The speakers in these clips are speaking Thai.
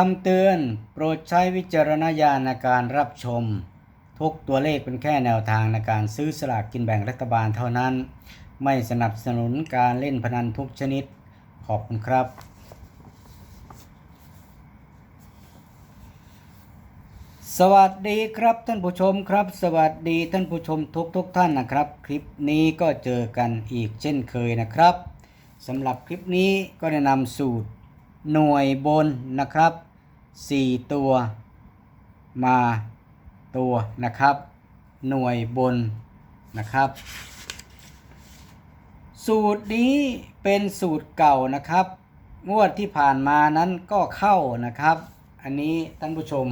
คำเตือนโปรดใช้วิจารณญาณในการรับชม ทุกตัวเลขเป็นแค่แนวทางในการซื้อสลากกินแบ่งรัฐบาลเท่านั้น ไม่สนับสนุนการเล่นพนันทุกชนิด ขอบคุณครับ สวัสดีครับท่านผู้ชมครับ สวัสดีท่านผู้ชมทุกทุกท่านนะครับ คลิปนี้ก็เจอกันอีกเช่นเคยนะครับสำหรับคลิปนี้ก็แนะนำสูตรหน่วยบนนะครับ 4 ตัวมาตัวนะครับ หน่วยบนนะครับ สูตรนี้เป็นสูตรเก่านะครับ งวดที่ผ่านมานั้นก็เข้านะครับ อันนี้ท่านผู้ชม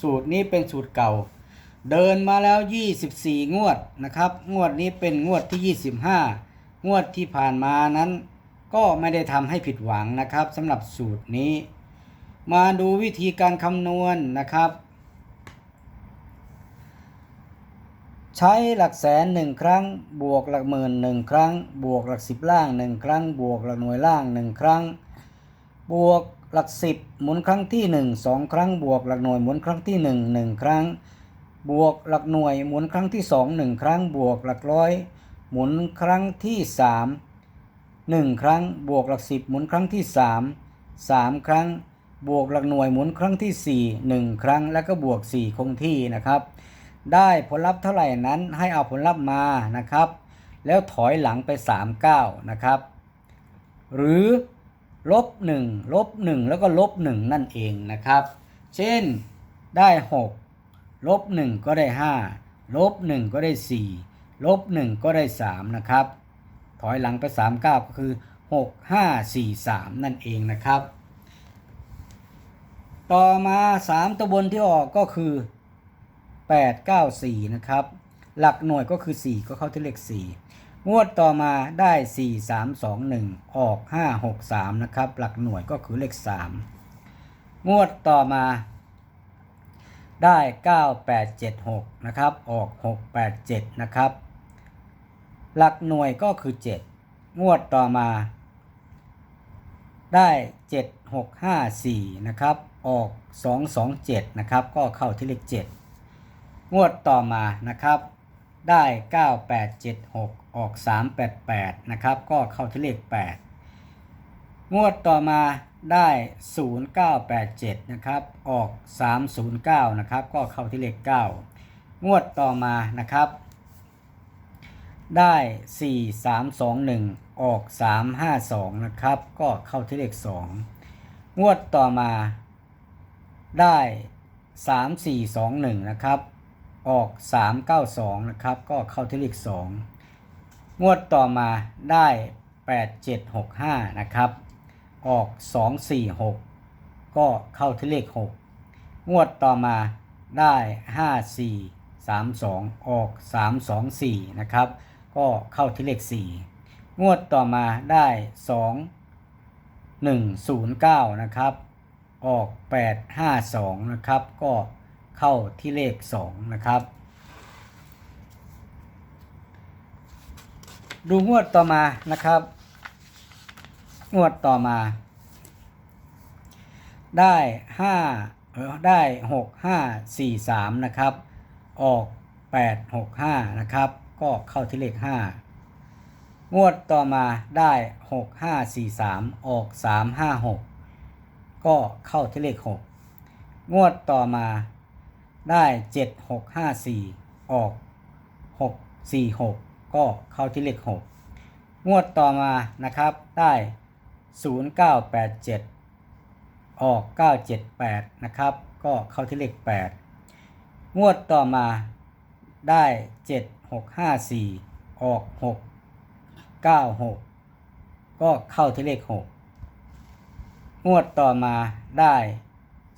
สูตรนี้เป็นสูตรเก่า เดินมาแล้ว 24 งวดนะครับ งวดนี้เป็นงวดที่ 25 งวดที่ผ่านมานั้น ก็ไม่ได้ทำให้ผิดหวังนะครับสำหรับสูตรนี้ มาดูวิธีการคำนวณนะครับ ใช้หลักแสนหนึ่งครั้ง บวกหลักหมื่นหนึ่งครั้ง บวกหลักสิบล่างหนึ่งครั้ง บวกหลักหน่วยล่างหนึ่งครั้ง บวกหลักสิบหมุนครั้งที่หนึ่งสองครั้ง บวกหลักหน่วยหมุนครั้งที่หนึ่งหนึ่งครั้ง บวกหลักหน่วยหมุนครั้งที่สองหนึ่งครั้ง บวกหลักร้อย หมุนครั้งที่สาม หนึ่งครั้งบวกหลักสิบหมุนครั้งที่สามสามครั้งบวกหลักหน่วยหมุนครั้งที่สี่หนึ่งครั้งแล้วก็บวกสี่คงที่นะครับ ได้ผลลัพธ์เท่าไหร่นั้นให้เอาผลลัพธ์มานะครับ แล้วถอยหลังไป3ก้านะครับ หรือลบ1ลบ1แล้วก็ลบ1นั่นเองนะครับ เช่นได้ 6 ลบ 1 ก็ได้ 5 ลบ 1 ก็ได้ 4 ลบ 1 ก็ได้ 3 นะครับ อยหลังไป3ก้าก็คือ 6 5 4 3 นั่นเองนะครับ ต่อมา 3 ตัวบนที่ออกก็คือ 8 9 4 นะครับ หลักหน่วยก็คือ 4 ก็เข้าที่เลข 4 งวดต่อมาได้ 4 3 2 1 ออก 5 6 3 นะครับ หลักหน่วยก็คือเลข 3 งวดต่อมาได้ 9 8 7 6 นะครับ ออก 6 8 7 นะครับ หลักหน่วยก็คือ 7 งวดต่อมา ได้ 7 6 5 4 นะครับ ออก 2 2 7 นะครับ ก็เข้าที่เลข 7 งวดต่อมานะครับ ได้ 9 8 7 6 ออก 3 8 8 นะครับ ก็เข้าที่เลข 8 งวดต่อมาได้ 0 9 8 7 นะครับ ออก 3 0 9 นะครับ ก็เข้าที่เลข 9 งวดต่อมานะครับ ได้4 3 2 1ออก3 5 2นะครับ ก็เข้าที่เลข2งวดต่อมาได้3 4 2 1นะครับ ออก3 9 2นะครับ ก็เข้าที่เลข2งวดต่อมาได้8 7 6 5นะครับ ออก2 4 6ก็เข้าที่เลข6งวดต่อมาได้5 4 3 2ออก3 2 4นะครับ ก็เข้าที่เลข 4 งวดต่อมาได้ 2 1 0 9 นะครับ ออก 8 5 2 นะครับ ก็เข้าที่เลข 2 นะครับ ดูงวดต่อมานะครับ งวดต่อมา ได้5เออได้6 5 4 3 นะครับ ออก 8 6 5 นะครับ ก็เข้าที่เลข 5 งวดต่อมาได้ 6 5 4 3 ออก 3 5 6 ก็เข้าที่เลข 6 งวดต่อมาได้ 7 6 5 4 ออก 6 4 6 ก็เข้าที่เลข 6 งวดต่อมานะครับได้ 0 9 8 7ออก 9 7 8 นะครับ ก็เข้าที่เลข 8 งวดต่อมาได้ 7 6 5 4ออก6 9 6ก็เข้าที่เลข6งวดต่อมาได้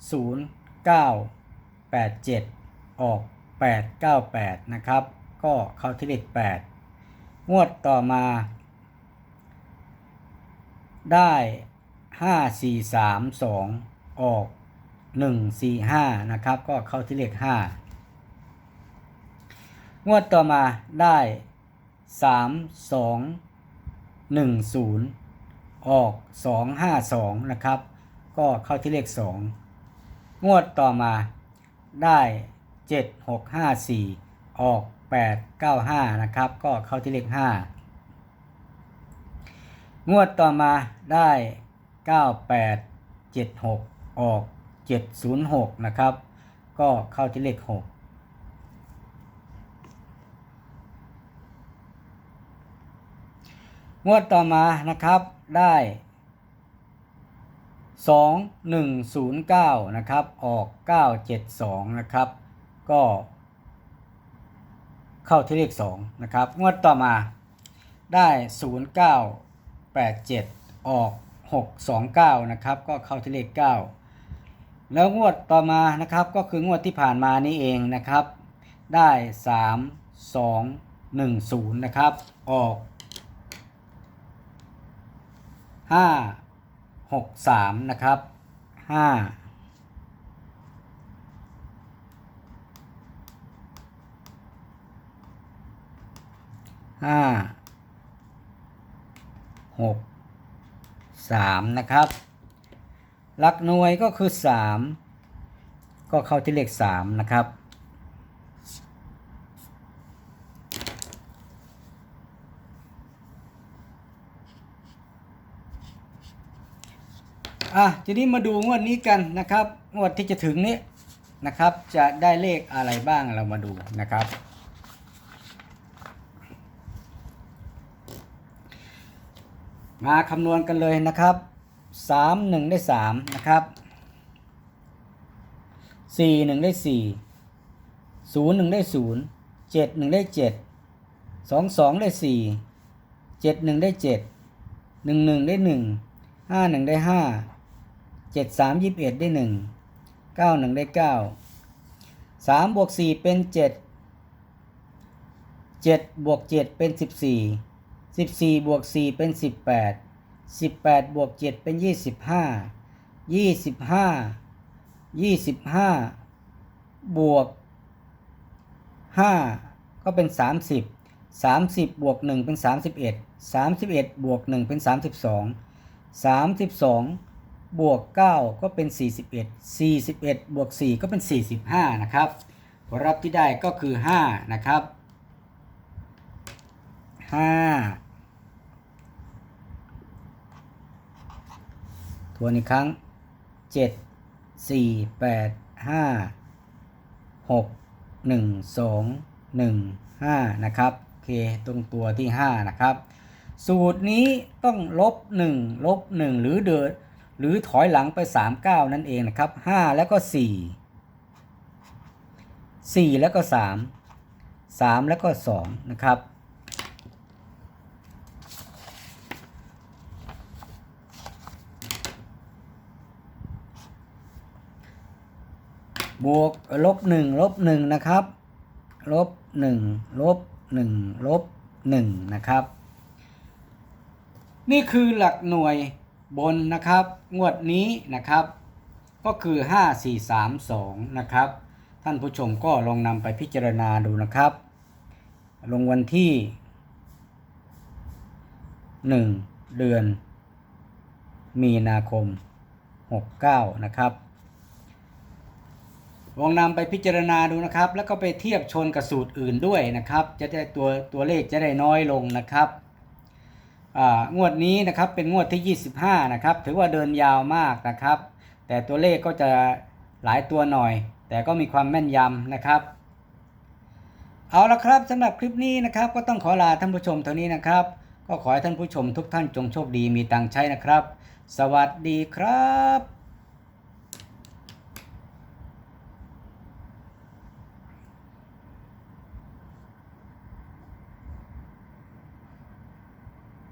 0 9 8 7ออก8 9 8นะครับ ก็เข้าที่เลข8งวดต่อมา ได้5 4 3 2ออก1 4 5นะครับ ก็เข้าที่เลข5 งวดต่อมาได้3 2 1 0องหนึ่งศูนย์ออก2 5 2นะครับ ก็เข้าที่เลขสองงวดต่อมาได้เจ็ดหกห้าสี่ออกแปดเก้าห้านะครับ ก็เข้าที่เลขห้างวดต่อมาได้เก้าแปดเจ็ดหกออกเจ็ดศูนย์หกนะครับ ก็เข้าที่เลขหก งวดต่อมานะครับได้สองหนึ่งศูนย์เก้านะครับ ออกเก้าเจ็ดสองนะครับ ก็ เข้าที่เลขสองนะครับ งวดต่อมาได้ศูนย์เก้าแปดเจ็ดออกหกสองเก้านะครับ ก็เข้าที่เลขเก้าแล้วงวดต่อมานะครับก็คืองวดที่ผ่านมานี้เองนะครับ ได้สามสองหนึ่งศูนย์นะครับ ออก ห้าหกสามนะครับห้าห้าหกสามนะครับหลักหน่วยก็คือสามก็เข้าที่เลขสามนะครับ อะทีนี้มาดูงวดนี้กันนะครับงวดที่จะถึงนี้นะครับ จะได้เลขอะไรบ้างเรามาดูนะครับ มาคำนวณกันเลยนะครับสามหนึ่งได้สามนะครับสี่หนึ่งได้สี่ศูนย์หนึ่งได้ศูนย์เจ็ดหนึ่งได้เจ็ดสองสองได้สี่เจ็ดหนึ่งได้เจ็ดหนึ่งหนึ่งได้หนึ่งห้าหนึ่งได้ห้า จ็ดสามยี่สิบเอ็ดได้หนึ่งเก้าหนึ่งได้เก้าสามบวกสี่เป็นเจ็ดเจ็ดบวกเจ็ดเป็นสิบสี่สิบสี่บวกสี่เป็นสิบแปดสิบแปดบวกเจ็ดเป็นยี่สิบห้ายี่สิบห้ายี่สิบห้าบวกห้าก็เป็นสามสิบสามสิบบวกหนึ่งเป็นสามสิบเอ็ดสามสิบเอ็ดบวกหนึ่งเป็นสามสิบสองสามสิบสอง บวกเก้าก็เป็นสี่สิบเอ็ดสี่สิบเอ็ดบวกสี่ก็เป็นสี่สิบห้านะครับผลลัพธ์ที่ได้ก็คือห้านะครับห้าทวนอีกครั้งเจ็ดสี่แปดห้าหกหนึ่งสองหนึ่งห้านะครับ โอเค ตรงตัวที่ห้านะครับ สูตรนี้ต้องลบหนึ่งลบหนึ่งหรือเดิน หรือถอยหลังไปสามเก้านั่นเองนะครับห้าแล้วก็สี่สี่แล้วก็สามสามแล้วก็สองนะครับ บวกลบหนึ่งลบหนึ่งนะครับ ลบหนึ่งลบหนึ่งลบหนึ่งนะครับ นี่คือหลักหน่วย บนนะครับ งวดนี้นะครับ ก็คือ 5 4 3 2 นะครับ ท่านผู้ชมก็ลองนำไปพิจารณาดูนะครับ ลงวันที่ 1 เดือน มีนาคม 69 นะครับลองนำไปพิจารณาดูนะครับ แล้วก็ไปเทียบชนกับสูตรอื่นด้วยนะครับ จะได้ตัวตัวเลขจะได้น้อยลงนะครับ งวดนี้นะครับเป็นงวดที่ 25 นะครับ ถือว่าเดินยาวมากนะครับ แต่ตัวเลขก็จะหลายตัวหน่อย แต่ก็มีความแม่นยำนะครับ เอาละครับสำหรับคลิปนี้นะครับ ก็ต้องขอลาท่านผู้ชมเท่านี้นะครับ ก็ขอให้ท่านผู้ชมทุกท่านจงโชคดีมีตังใช้นะครับ สวัสดีครับ